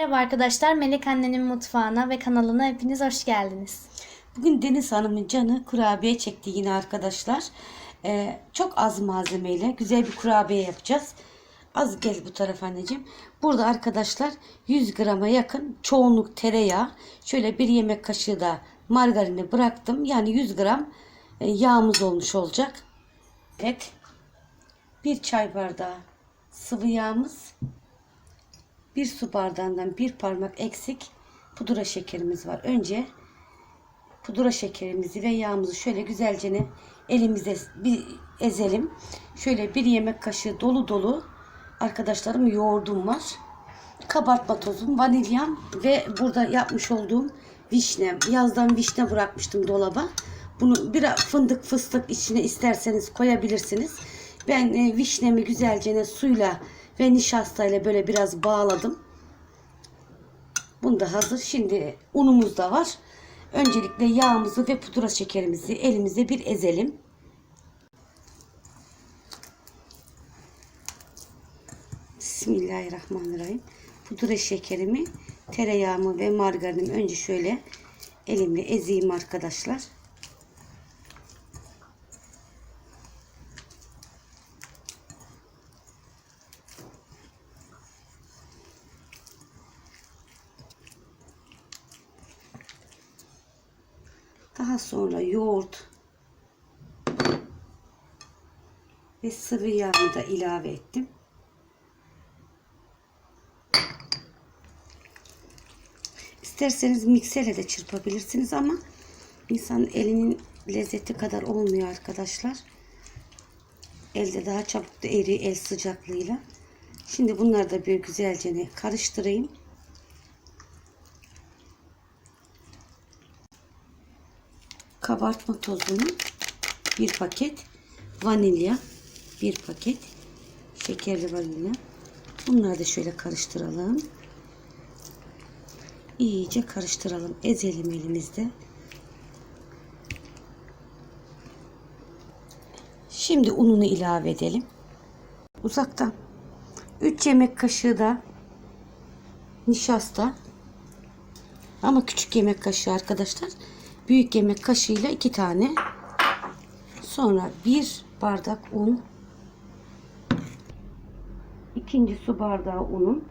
Merhaba arkadaşlar, Melek Annenin mutfağına ve kanalına hepiniz hoş geldiniz. Bugün Deniz Hanım'ın canı kurabiye çekti yine arkadaşlar. Ee, çok az malzemeyle güzel bir kurabiye yapacağız. Az gel bu tarafa anneciğim. Burada arkadaşlar 100 grama yakın çoğunluk tereyağı. Şöyle bir yemek kaşığı da margarini bıraktım. Yani 100 gram e, yağımız olmuş olacak. Evet. Bir çay bardağı sıvı yağımız. Bir su bardağından bir parmak eksik pudra şekerimiz var. Önce pudra şekerimizi ve yağımızı şöyle güzelce ne elimizde bir ezelim. Şöyle bir yemek kaşığı dolu dolu arkadaşlarım yoğurdum var. Kabartma tozum, vanilyam ve burada yapmış olduğum vişne. Yazdan vişne bırakmıştım dolaba. Bunu biraz fındık fıstık içine isterseniz koyabilirsiniz. Ben e, vişnemi güzelce suyla ve nişastayla böyle biraz bağladım. Bunu da hazır. Şimdi unumuz da var. Öncelikle yağımızı ve pudra şekerimizi elimizde bir ezelim. Bismillahirrahmanirrahim. Pudra şekerimi, tereyağımı ve margarinimi önce şöyle elimle ezeyim arkadaşlar. Daha sonra yoğurt ve sıvı yağını da ilave ettim. İsterseniz mikserle de çırpabilirsiniz ama insanın elinin lezzeti kadar olmuyor arkadaşlar. Elde daha çabuk da eriyor el sıcaklığıyla. Şimdi bunları da bir güzelce karıştırayım. Kabartma tozunu bir paket. Vanilya bir paket. Şekerli vanilya. Bunları da şöyle karıştıralım. İyice karıştıralım. Ezelim elimizde. Şimdi ununu ilave edelim. Uzaktan 3 yemek kaşığı da nişasta. Ama küçük yemek kaşığı arkadaşlar büyük yemek kaşığıyla iki tane. Sonra bir bardak un. ikinci su bardağı unun.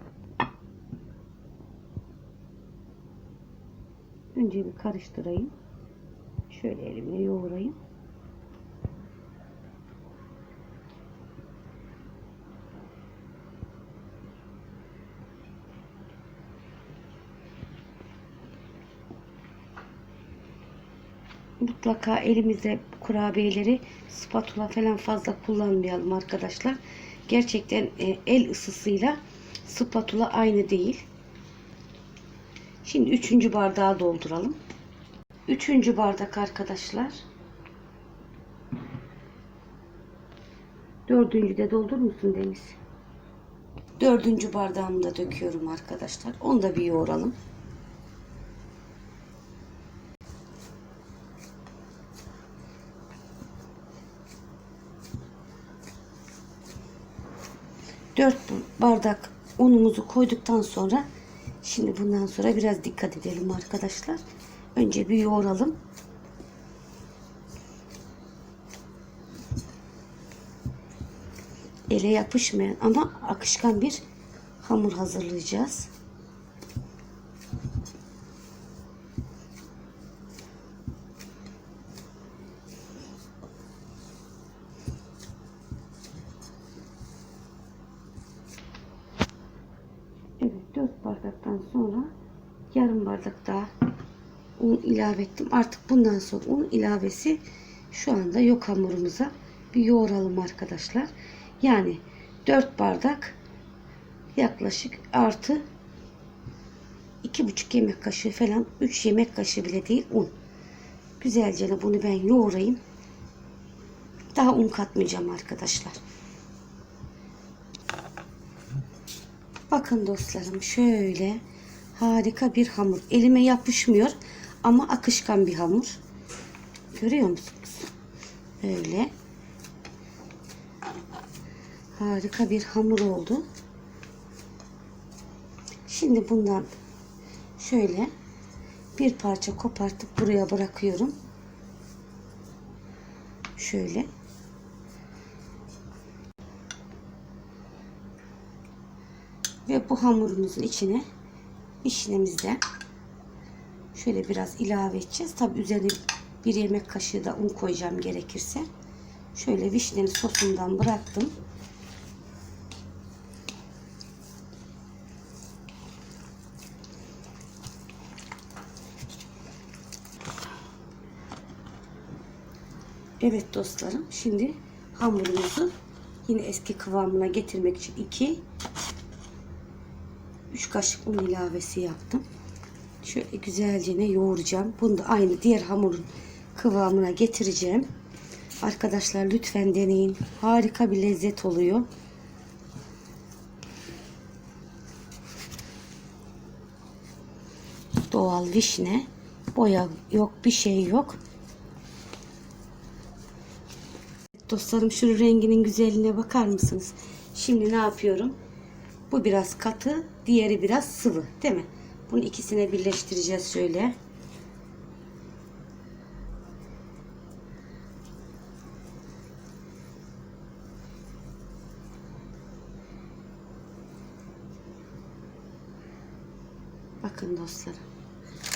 Önce bir karıştırayım. Şöyle elimle yoğurayım. Mutlaka elimizde kurabiyeleri spatula falan fazla kullanmayalım arkadaşlar. Gerçekten e, el ısısıyla spatula aynı değil. Şimdi üçüncü bardağı dolduralım. Üçüncü bardak arkadaşlar. Dördüncü de doldur musun Deniz? Dördüncü bardağımı da döküyorum arkadaşlar. Onu da bir yoğuralım. Dört bardak unumuzu koyduktan sonra şimdi bundan sonra biraz dikkat edelim arkadaşlar. Önce bir yoğuralım. Ele yapışmayan ama akışkan bir hamur hazırlayacağız. Evet 4 bardaktan sonra yarım bardak daha un ilave ettim. Artık bundan sonra un ilavesi şu anda yok hamurumuza. Bir yoğuralım arkadaşlar. Yani 4 bardak yaklaşık artı 2,5 yemek kaşığı falan 3 yemek kaşığı bile değil un. Güzelce bunu ben yoğurayım. Daha un katmayacağım arkadaşlar. Bakın dostlarım şöyle harika bir hamur. Elime yapışmıyor ama akışkan bir hamur. Görüyor musunuz? Böyle. Harika bir hamur oldu. Şimdi bundan şöyle bir parça kopartıp buraya bırakıyorum. Şöyle. Ve bu hamurumuzun içine vişnemizden şöyle biraz ilave edeceğiz. Tabi üzerine bir yemek kaşığı da un koyacağım gerekirse. Şöyle vişneli sosundan bıraktım. Evet dostlarım şimdi hamurumuzu yine eski kıvamına getirmek için 2 3 kaşık un ilavesi yaptım. Şöyle güzelce ne yoğuracağım. Bunu da aynı diğer hamurun kıvamına getireceğim. Arkadaşlar lütfen deneyin. Harika bir lezzet oluyor. Doğal vişne. Boya yok, bir şey yok. Dostlarım şu renginin güzelliğine bakar mısınız? Şimdi ne yapıyorum? Bu biraz katı, diğeri biraz sıvı, değil mi? Bunu ikisine birleştireceğiz şöyle. Bakın dostlarım.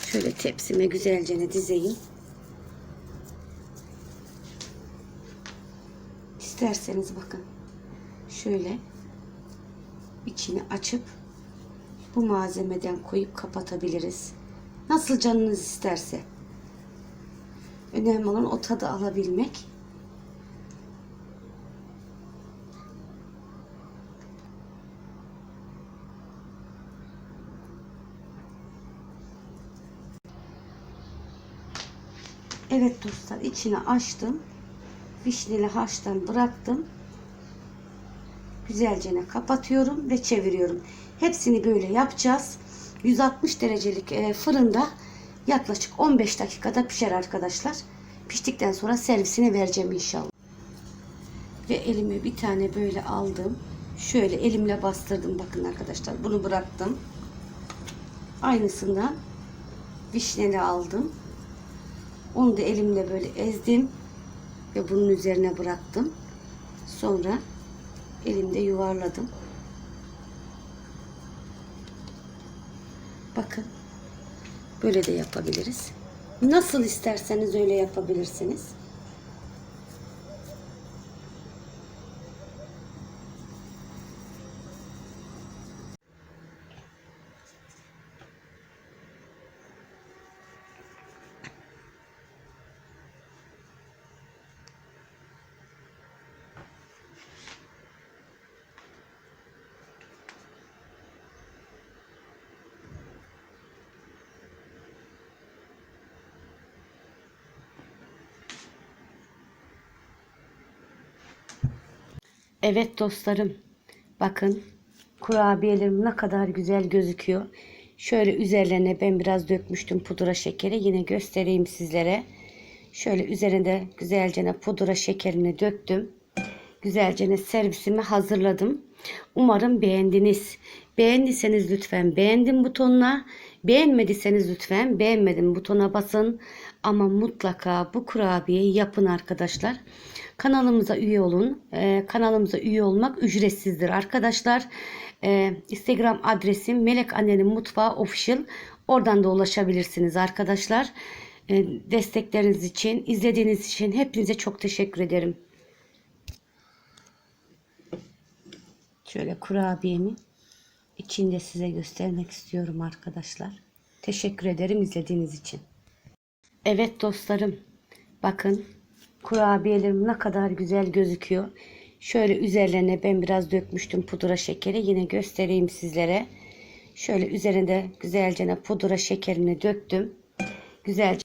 Şöyle tepsime güzelce dizeyim. İsterseniz bakın. Şöyle içini açıp bu malzemeden koyup kapatabiliriz. Nasıl canınız isterse. Önemli olan o tadı alabilmek. Evet dostlar içini açtım. Vişneli harçtan bıraktım. Güzelce kapatıyorum ve çeviriyorum. Hepsini böyle yapacağız. 160 derecelik e, fırında yaklaşık 15 dakikada pişer arkadaşlar. Piştikten sonra servisine vereceğim inşallah. Ve elime bir tane böyle aldım. Şöyle elimle bastırdım bakın arkadaşlar. Bunu bıraktım. Aynısından vişneli aldım. Onu da elimle böyle ezdim ve bunun üzerine bıraktım. Sonra elimde yuvarladım. Bakın. Böyle de yapabiliriz. Nasıl isterseniz öyle yapabilirsiniz. Evet dostlarım. Bakın kurabiyelerim ne kadar güzel gözüküyor. Şöyle üzerlerine ben biraz dökmüştüm pudra şekeri. Yine göstereyim sizlere. Şöyle üzerine güzelce pudra şekerini döktüm. Güzelce servisimi hazırladım. Umarım beğendiniz. Beğendiyseniz lütfen beğendim butonuna. Beğenmediyseniz lütfen beğenmedim butona basın. Ama mutlaka bu kurabiyeyi yapın arkadaşlar. Kanalımıza üye olun. Ee, kanalımıza üye olmak ücretsizdir arkadaşlar. Ee, Instagram adresim Melek Annenin Mutfağı Official. Oradan da ulaşabilirsiniz arkadaşlar. Ee, destekleriniz için, izlediğiniz için hepinize çok teşekkür ederim. Şöyle kurabiyemi içinde size göstermek istiyorum arkadaşlar. Teşekkür ederim izlediğiniz için. Evet dostlarım. Bakın kurabiyelerim ne kadar güzel gözüküyor. Şöyle üzerlerine ben biraz dökmüştüm pudra şekeri. Yine göstereyim sizlere. Şöyle üzerinde güzelce pudra şekerini döktüm. Güzelce